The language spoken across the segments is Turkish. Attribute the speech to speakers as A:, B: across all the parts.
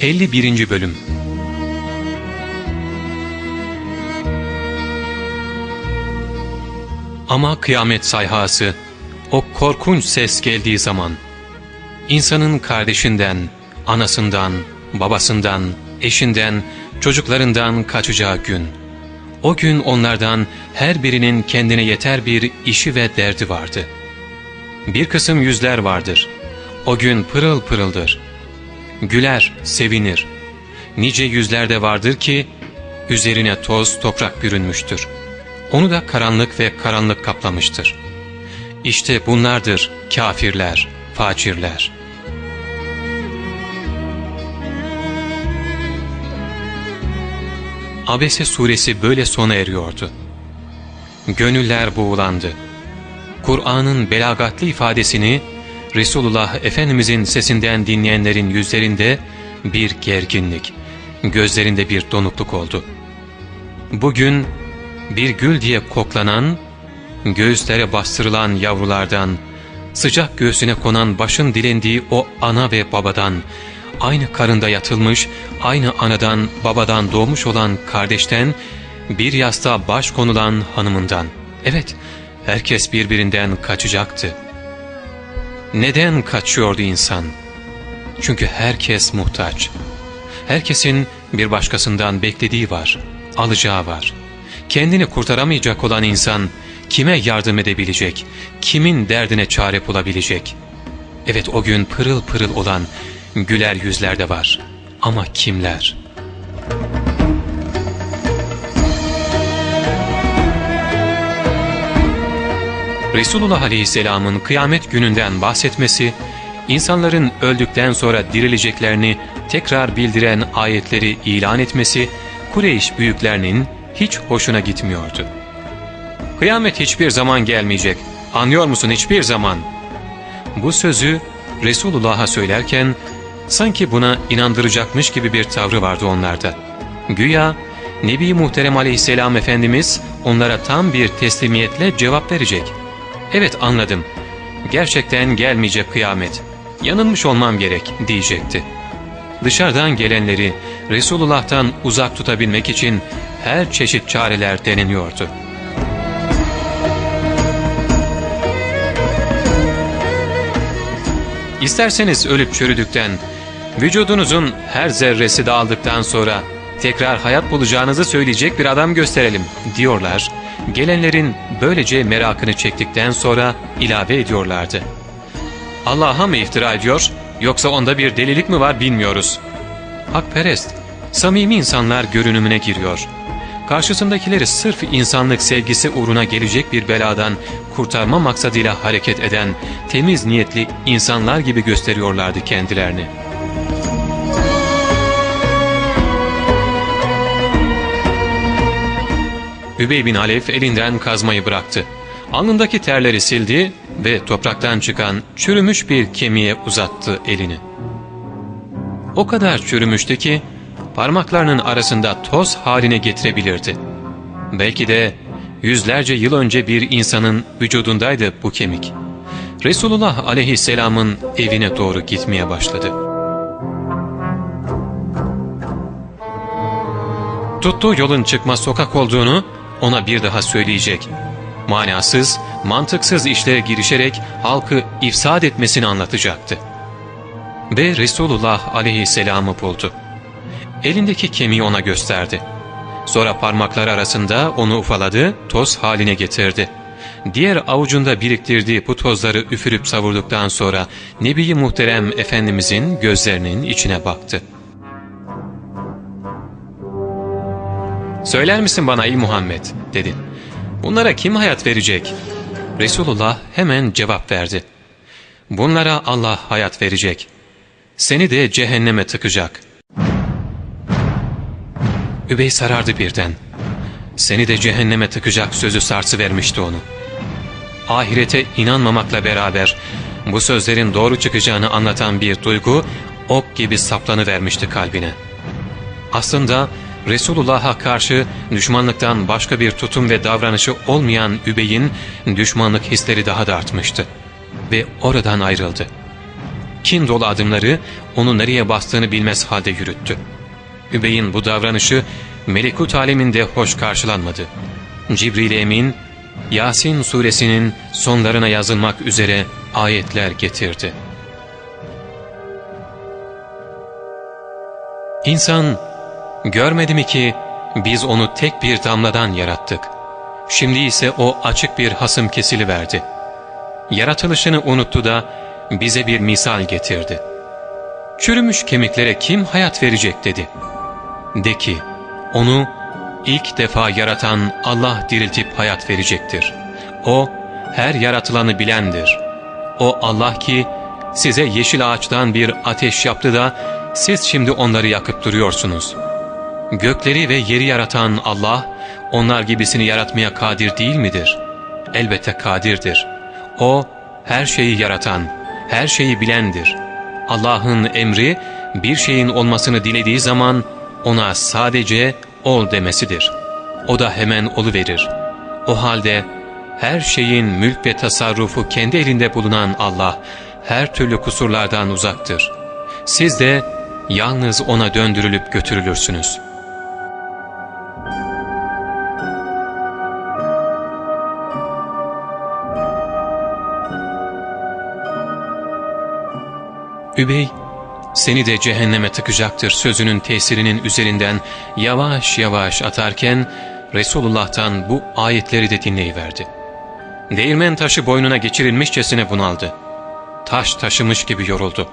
A: 51. Bölüm Ama kıyamet sayhası, o korkunç ses geldiği zaman, insanın kardeşinden, anasından, babasından, eşinden, çocuklarından kaçacağı gün. O gün onlardan her birinin kendine yeter bir işi ve derdi vardı. Bir kısım yüzler vardır. O gün pırıl pırıldır. Güler, sevinir. Nice yüzlerde vardır ki, üzerine toz toprak bürünmüştür. Onu da karanlık ve karanlık kaplamıştır. İşte bunlardır kafirler, facirler. Abese suresi böyle sona eriyordu. Gönüller boğulandı. Kur'an'ın belagatli ifadesini Resulullah Efendimizin sesinden dinleyenlerin yüzlerinde bir gerginlik, gözlerinde bir donukluk oldu. Bugün bir gül diye koklanan, göğüslere bastırılan yavrulardan, sıcak göğsüne konan başın dilendiği o ana ve babadan, aynı karında yatılmış, aynı anadan babadan doğmuş olan kardeşten, bir yastığa baş konulan hanımından. Evet, herkes birbirinden kaçacaktı. Neden kaçıyordu insan? Çünkü herkes muhtaç. Herkesin bir başkasından beklediği var, alacağı var. Kendini kurtaramayacak olan insan kime yardım edebilecek, kimin derdine çare bulabilecek? Evet o gün pırıl pırıl olan güler yüzlerde var. Ama kimler? Resulullah Aleyhisselam'ın kıyamet gününden bahsetmesi, insanların öldükten sonra dirileceklerini tekrar bildiren ayetleri ilan etmesi, Kureyş büyüklerinin hiç hoşuna gitmiyordu. Kıyamet hiçbir zaman gelmeyecek, anlıyor musun hiçbir zaman? Bu sözü Resulullah'a söylerken sanki buna inandıracakmış gibi bir tavrı vardı onlarda. Güya Nebi Muhterem Aleyhisselam Efendimiz onlara tam bir teslimiyetle cevap verecek. Evet anladım. Gerçekten gelmeyecek kıyamet. Yanılmış olmam gerek diyecekti. Dışarıdan gelenleri Resulullah'tan uzak tutabilmek için her çeşit çareler deneniyordu. İsterseniz ölüp çürüdükten, vücudunuzun her zerresi dağıldıktan sonra tekrar hayat bulacağınızı söyleyecek bir adam gösterelim diyorlar. Gelenlerin böylece merakını çektikten sonra ilave ediyorlardı. Allah'a mı iftira ediyor yoksa onda bir delilik mi var bilmiyoruz. Hakperest, samimi insanlar görünümüne giriyor. Karşısındakileri sırf insanlık sevgisi uğruna gelecek bir beladan kurtarma maksadıyla hareket eden temiz niyetli insanlar gibi gösteriyorlardı kendilerini. Übey bin Alef elinden kazmayı bıraktı. Alnındaki terleri sildi ve topraktan çıkan çürümüş bir kemiğe uzattı elini. O kadar çürümüştü ki parmaklarının arasında toz haline getirebilirdi. Belki de yüzlerce yıl önce bir insanın vücudundaydı bu kemik. Resulullah aleyhisselamın evine doğru gitmeye başladı. Tuttuğu yolun çıkma sokak olduğunu ona bir daha söyleyecek. Manasız, mantıksız işlere girişerek halkı ifsad etmesini anlatacaktı. Ve Resulullah aleyhisselamı buldu. Elindeki kemiği ona gösterdi. Sonra parmaklar arasında onu ufaladı, toz haline getirdi. Diğer avucunda biriktirdiği bu tozları üfürüp savurduktan sonra Nebi Muhterem Efendimizin gözlerinin içine baktı. ''Söyler misin bana ey Muhammed?'' dedi. ''Bunlara kim hayat verecek?'' Resulullah hemen cevap verdi. ''Bunlara Allah hayat verecek. Seni de cehenneme tıkacak.'' Übey sarardı birden. Seni de cehenneme tıkacak sözü sarsı vermişti onu. Ahirete inanmamakla beraber bu sözlerin doğru çıkacağını anlatan bir duygu ok gibi saplanıvermişti kalbine. Aslında Resulullah'a karşı düşmanlıktan başka bir tutum ve davranışı olmayan Übey'in düşmanlık hisleri daha da artmıştı. Ve oradan ayrıldı. kin dolu adımları onu nereye bastığını bilmez halde yürüttü. Übey'in bu davranışı melekut aleminde hoş karşılanmadı. Cibril Emin, Yasin suresinin sonlarına yazılmak üzere ayetler getirdi. İnsan, görmedi mi ki biz onu tek bir damladan yarattık. Şimdi ise o açık bir hasım kesili verdi. Yaratılışını unuttu da bize bir misal getirdi. Çürümüş kemiklere kim hayat verecek dedi. De ki, onu ilk defa yaratan Allah diriltip hayat verecektir. O, her yaratılanı bilendir. O Allah ki, size yeşil ağaçtan bir ateş yaptı da, siz şimdi onları yakıp duruyorsunuz. Gökleri ve yeri yaratan Allah, onlar gibisini yaratmaya kadir değil midir? Elbette kadirdir. O, her şeyi yaratan, her şeyi bilendir. Allah'ın emri, bir şeyin olmasını dilediği zaman, ona sadece ol demesidir. O da hemen oluverir. O halde her şeyin mülk ve tasarrufu kendi elinde bulunan Allah her türlü kusurlardan uzaktır. Siz de yalnız ona döndürülüp götürülürsünüz. Übey, seni de cehenneme tıkacaktır sözünün tesirinin üzerinden yavaş yavaş atarken Resulullah'tan bu ayetleri de dinleyiverdi. Değirmen taşı boynuna geçirilmişçesine bunaldı. Taş taşımış gibi yoruldu.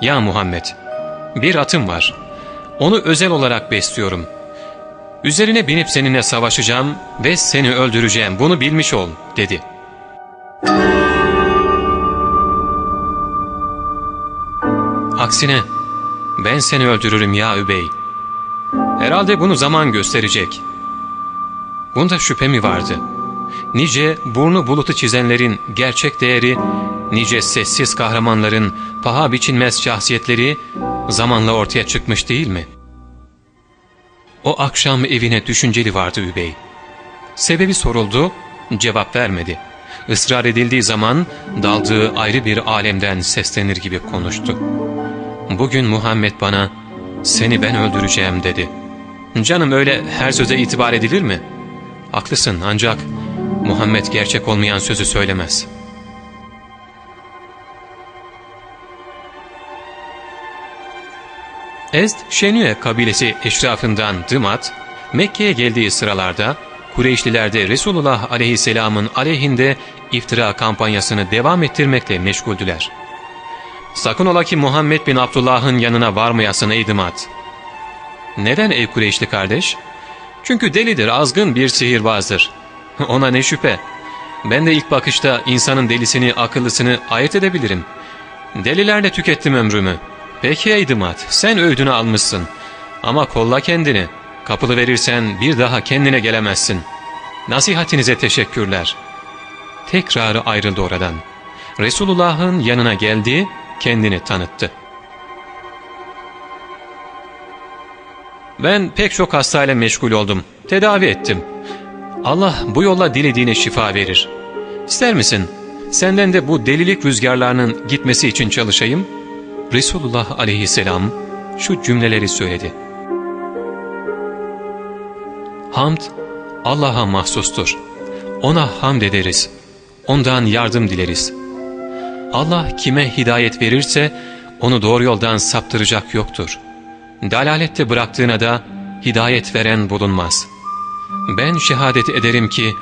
A: ''Ya Muhammed, bir atım var. Onu özel olarak besliyorum. Üzerine binip seninle savaşacağım ve seni öldüreceğim. Bunu bilmiş ol.'' dedi. Aksine ben seni öldürürüm ya Übey. Herhalde bunu zaman gösterecek. Bunda şüphe mi vardı? Nice burnu bulutu çizenlerin gerçek değeri, nice sessiz kahramanların paha biçilmez şahsiyetleri zamanla ortaya çıkmış değil mi? O akşam evine düşünceli vardı Übey. Sebebi soruldu, cevap vermedi. Israr edildiği zaman daldığı ayrı bir alemden seslenir gibi konuştu. Bugün Muhammed bana seni ben öldüreceğim dedi. Canım öyle her söze itibar edilir mi? Haklısın ancak Muhammed gerçek olmayan sözü söylemez. Ezd Şenüe kabilesi eşrafından Dımat, Mekke'ye geldiği sıralarda Kureyşliler de Resulullah aleyhisselamın aleyhinde iftira kampanyasını devam ettirmekle meşguldüler. Sakın ola ki Muhammed bin Abdullah'ın yanına varmayasın ey Dımat. Neden ey Kureyşli kardeş? Çünkü delidir, azgın bir sihirbazdır. Ona ne şüphe. Ben de ilk bakışta insanın delisini, akıllısını ayırt edebilirim. Delilerle tükettim ömrümü. Peki ey Dımat, sen öğüdünü almışsın. Ama kolla kendini. Kapılı verirsen bir daha kendine gelemezsin. Nasihatinize teşekkürler. Tekrar ayrıldı oradan. Resulullah'ın yanına geldi, kendini tanıttı. Ben pek çok hastayla meşgul oldum. Tedavi ettim. Allah bu yolla dilediğine şifa verir. İster misin? Senden de bu delilik rüzgarlarının gitmesi için çalışayım. Resulullah aleyhisselam şu cümleleri söyledi. Hamd Allah'a mahsustur. Ona hamd ederiz. Ondan yardım dileriz. Allah kime hidayet verirse onu doğru yoldan saptıracak yoktur. Dalalette bıraktığına da hidayet veren bulunmaz. Ben şehadet ederim ki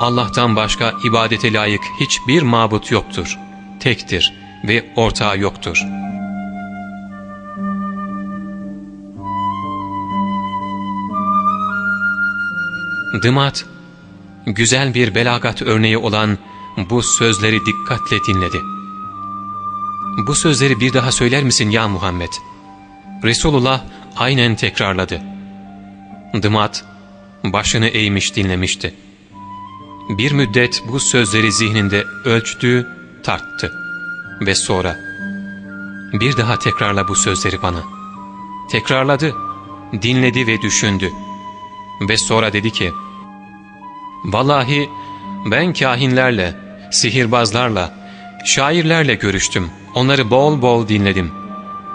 A: Allah'tan başka ibadete layık hiçbir mabut yoktur. Tektir ve ortağı yoktur. Dımat, güzel bir belagat örneği olan bu sözleri dikkatle dinledi. Bu sözleri bir daha söyler misin ya Muhammed? Resulullah aynen tekrarladı. Dımat başını eğmiş dinlemişti. Bir müddet bu sözleri zihninde ölçtü, tarttı ve sonra bir daha tekrarla bu sözleri bana. Tekrarladı, dinledi ve düşündü ve sonra dedi ki Vallahi ben kahinlerle, sihirbazlarla, Şairlerle görüştüm. Onları bol bol dinledim.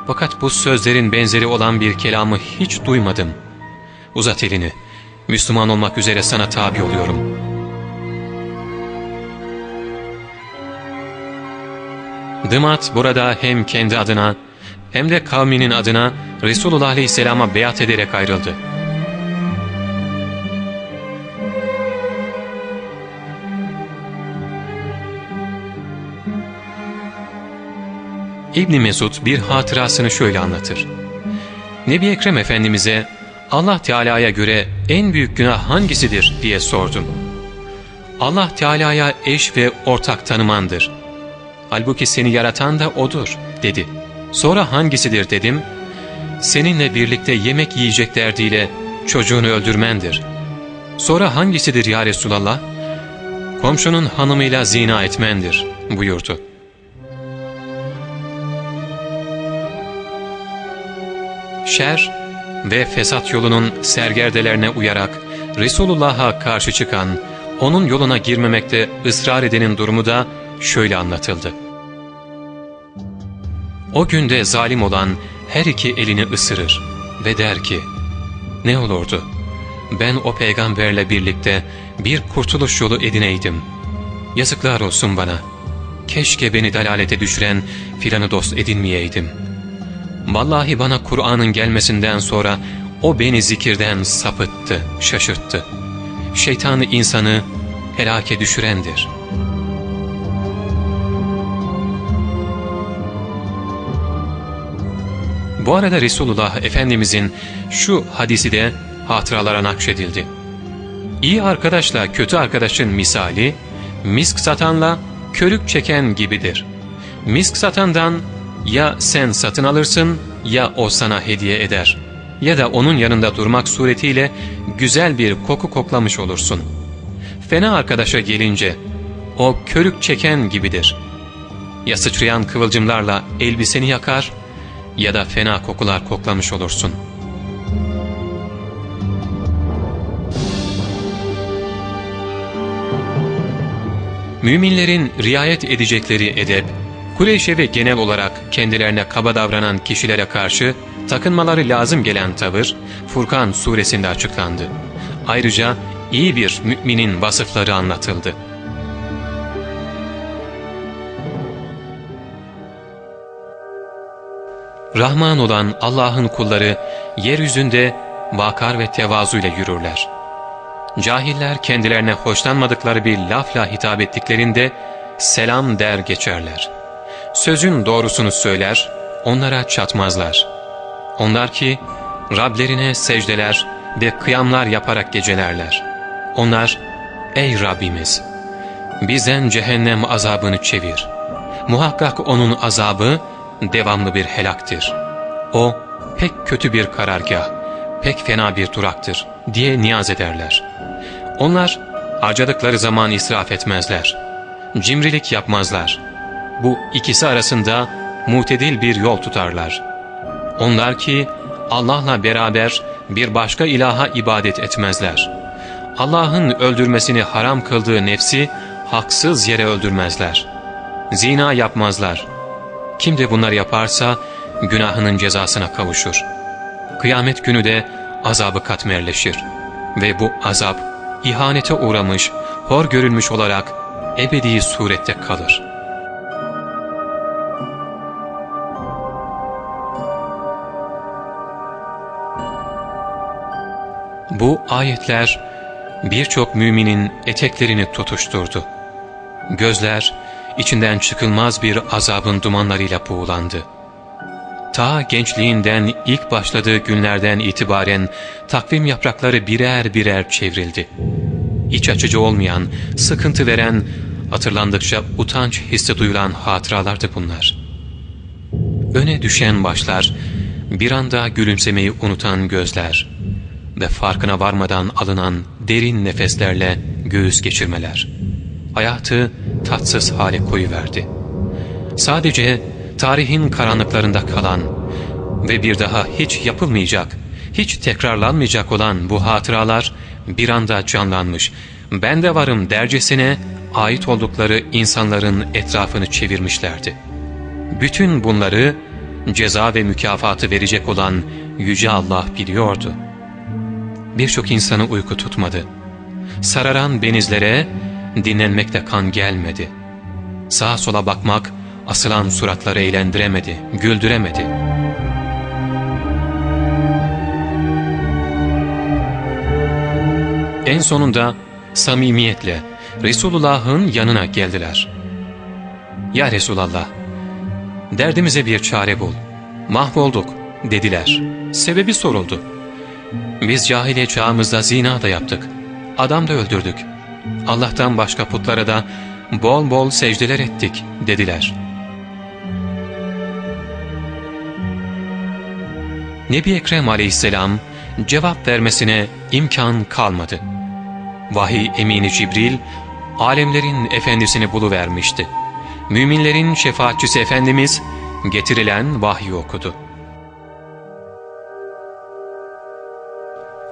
A: Fakat bu sözlerin benzeri olan bir kelamı hiç duymadım. Uzat elini. Müslüman olmak üzere sana tabi oluyorum. Dımat burada hem kendi adına hem de kavminin adına Resulullah Aleyhisselam'a beyat ederek ayrıldı. İbni Mesud bir hatırasını şöyle anlatır. Nebi Ekrem Efendimiz'e Allah Teala'ya göre en büyük günah hangisidir diye sordum. Allah Teala'ya eş ve ortak tanımandır. Halbuki seni yaratan da O'dur dedi. Sonra hangisidir dedim. Seninle birlikte yemek yiyecek derdiyle çocuğunu öldürmendir. Sonra hangisidir ya Resulallah? Komşunun hanımıyla zina etmendir buyurdu. Şer ve fesat yolunun sergerdelerine uyarak Resulullah'a karşı çıkan, onun yoluna girmemekte ısrar edenin durumu da şöyle anlatıldı. O günde zalim olan her iki elini ısırır ve der ki, ne olurdu? Ben o peygamberle birlikte bir kurtuluş yolu edineydim. Yazıklar olsun bana. Keşke beni dalalete düşüren filanı dost edinmeyeydim. Vallahi bana Kur'an'ın gelmesinden sonra o beni zikirden sapıttı, şaşırttı. Şeytanı insanı helake düşürendir.'' Bu arada Resulullah Efendimizin şu hadisi de hatıralara nakşedildi. İyi arkadaşla kötü arkadaşın misali, misk satanla körük çeken gibidir. Misk satandan ya sen satın alırsın ya o sana hediye eder. Ya da onun yanında durmak suretiyle güzel bir koku koklamış olursun. Fena arkadaşa gelince o körük çeken gibidir. Ya sıçrayan kıvılcımlarla elbiseni yakar ya da fena kokular koklamış olursun. Müminlerin riayet edecekleri edep, Kureyş'e ve genel olarak kendilerine kaba davranan kişilere karşı takınmaları lazım gelen tavır Furkan suresinde açıklandı. Ayrıca iyi bir müminin vasıfları anlatıldı. Rahman olan Allah'ın kulları yeryüzünde vakar ve tevazuyla yürürler. Cahiller kendilerine hoşlanmadıkları bir lafla hitap ettiklerinde selam der geçerler. Sözün doğrusunu söyler, onlara çatmazlar. Onlar ki Rablerine secdeler ve kıyamlar yaparak gecelerler. Onlar, ey Rabbimiz! Bizden cehennem azabını çevir. Muhakkak onun azabı, devamlı bir helaktir. O pek kötü bir karargah, pek fena bir duraktır diye niyaz ederler. Onlar harcadıkları zaman israf etmezler. Cimrilik yapmazlar. Bu ikisi arasında mutedil bir yol tutarlar. Onlar ki Allah'la beraber bir başka ilaha ibadet etmezler. Allah'ın öldürmesini haram kıldığı nefsi haksız yere öldürmezler. Zina yapmazlar. Kim de bunlar yaparsa günahının cezasına kavuşur. Kıyamet günü de azabı katmerleşir. Ve bu azap ihanete uğramış, hor görülmüş olarak ebedi surette kalır. Bu ayetler birçok müminin eteklerini tutuşturdu. Gözler içinden çıkılmaz bir azabın dumanlarıyla buğulandı. Ta gençliğinden ilk başladığı günlerden itibaren takvim yaprakları birer birer çevrildi. İç açıcı olmayan, sıkıntı veren, hatırlandıkça utanç hissi duyulan hatıralardı bunlar. Öne düşen başlar, bir anda gülümsemeyi unutan gözler ve farkına varmadan alınan derin nefeslerle göğüs geçirmeler. Hayatı tatsız hale koyuverdi. Sadece tarihin karanlıklarında kalan ve bir daha hiç yapılmayacak, hiç tekrarlanmayacak olan bu hatıralar bir anda canlanmış, ben de varım dercesine ait oldukları insanların etrafını çevirmişlerdi. Bütün bunları ceza ve mükafatı verecek olan Yüce Allah biliyordu. Birçok insanı uyku tutmadı. Sararan benizlere dinlenmekte kan gelmedi. Sağa sola bakmak asılan suratları eğlendiremedi, güldüremedi. En sonunda samimiyetle Resulullah'ın yanına geldiler. ''Ya Resulallah, derdimize bir çare bul. Mahvolduk.'' dediler. Sebebi soruldu. ''Biz cahiliye çağımızda zina da yaptık. Adam da öldürdük. Allah'tan başka putlara da bol bol secdeler ettik.'' dediler. Nebi Ekrem aleyhisselam cevap vermesine imkan kalmadı. Vahiy emini Cibril, alemlerin efendisini buluvermişti. Müminlerin şefaatçisi Efendimiz getirilen vahyi okudu.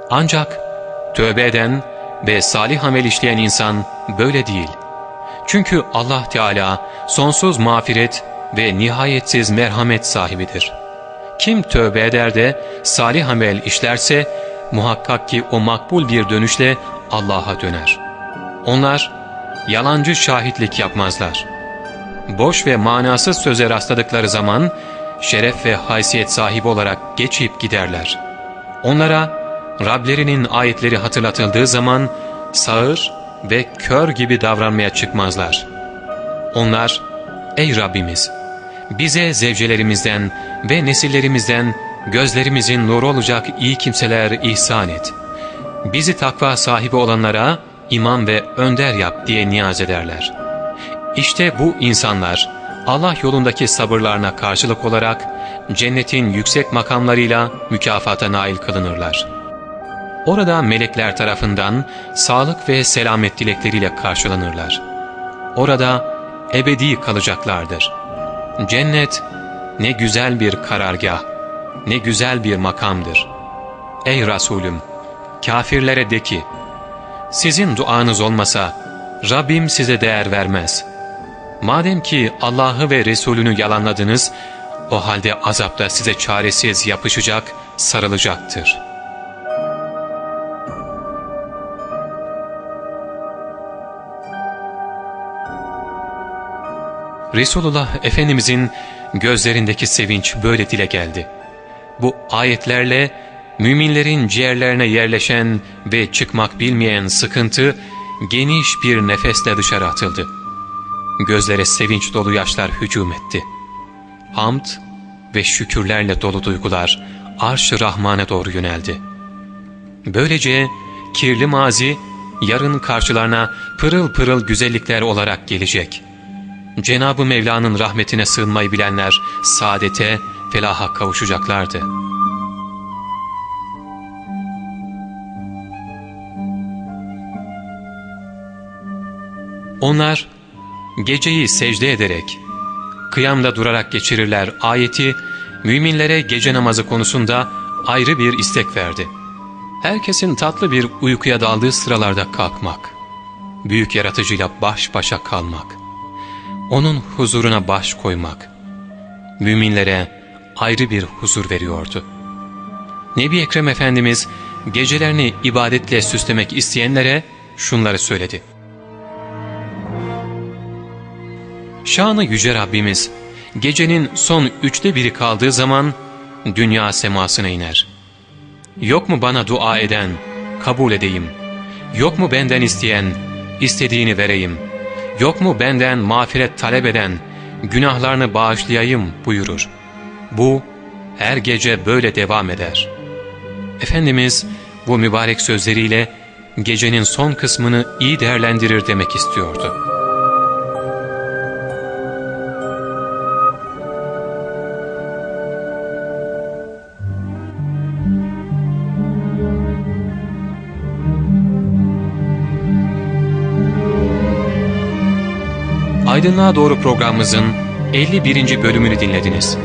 A: Ancak tövbe eden ve salih amel işleyen insan böyle değil. Çünkü Allah Teala sonsuz mağfiret ve nihayetsiz merhamet sahibidir. Kim tövbe eder de salih amel işlerse muhakkak ki o makbul bir dönüşle Allah'a döner. Onlar yalancı şahitlik yapmazlar. Boş ve manasız söze rastladıkları zaman şeref ve haysiyet sahibi olarak geçip giderler. Onlara Rablerinin ayetleri hatırlatıldığı zaman sağır ve kör gibi davranmaya çıkmazlar. Onlar, ''Ey Rabbimiz, bize zevcelerimizden ve nesillerimizden gözlerimizin nuru olacak iyi kimseler ihsan et. Bizi takva sahibi olanlara imam ve önder yap diye niyaz ederler. İşte bu insanlar Allah yolundaki sabırlarına karşılık olarak cennetin yüksek makamlarıyla mükafata nail kılınırlar. Orada melekler tarafından sağlık ve selamet dilekleriyle karşılanırlar. Orada ebedi kalacaklardır. Cennet ne güzel bir karargah, ne güzel bir makamdır. Ey Resulüm! Kafirlere de ki, sizin duanız olmasa Rabbim size değer vermez. Madem ki Allah'ı ve Resulünü yalanladınız, o halde azapta size çaresiz yapışacak, sarılacaktır. Resulullah Efendimizin gözlerindeki sevinç böyle dile geldi. Bu ayetlerle müminlerin ciğerlerine yerleşen ve çıkmak bilmeyen sıkıntı geniş bir nefesle dışarı atıldı. Gözlere sevinç dolu yaşlar hücum etti. Hamd ve şükürlerle dolu duygular arş-ı Rahman'a doğru yöneldi. Böylece kirli mazi yarın karşılarına pırıl pırıl güzellikler olarak gelecek. Cenab-ı Mevla'nın rahmetine sığınmayı bilenler saadete, felaha kavuşacaklardı. Onlar geceyi secde ederek, kıyamda durarak geçirirler ayeti, müminlere gece namazı konusunda ayrı bir istek verdi. Herkesin tatlı bir uykuya daldığı sıralarda kalkmak, büyük yaratıcıyla baş başa kalmak, onun huzuruna baş koymak, müminlere ayrı bir huzur veriyordu. Nebi Ekrem Efendimiz gecelerini ibadetle süslemek isteyenlere şunları söyledi. Şanı Yüce Rabbimiz gecenin son üçte biri kaldığı zaman dünya semasına iner. Yok mu bana dua eden, kabul edeyim. Yok mu benden isteyen, istediğini vereyim. Yok mu benden mağfiret talep eden, günahlarını bağışlayayım buyurur. Bu her gece böyle devam eder. Efendimiz bu mübarek sözleriyle gecenin son kısmını iyi değerlendirir demek istiyordu. Aydınlığa Doğru programımızın 51. bölümünü dinlediniz.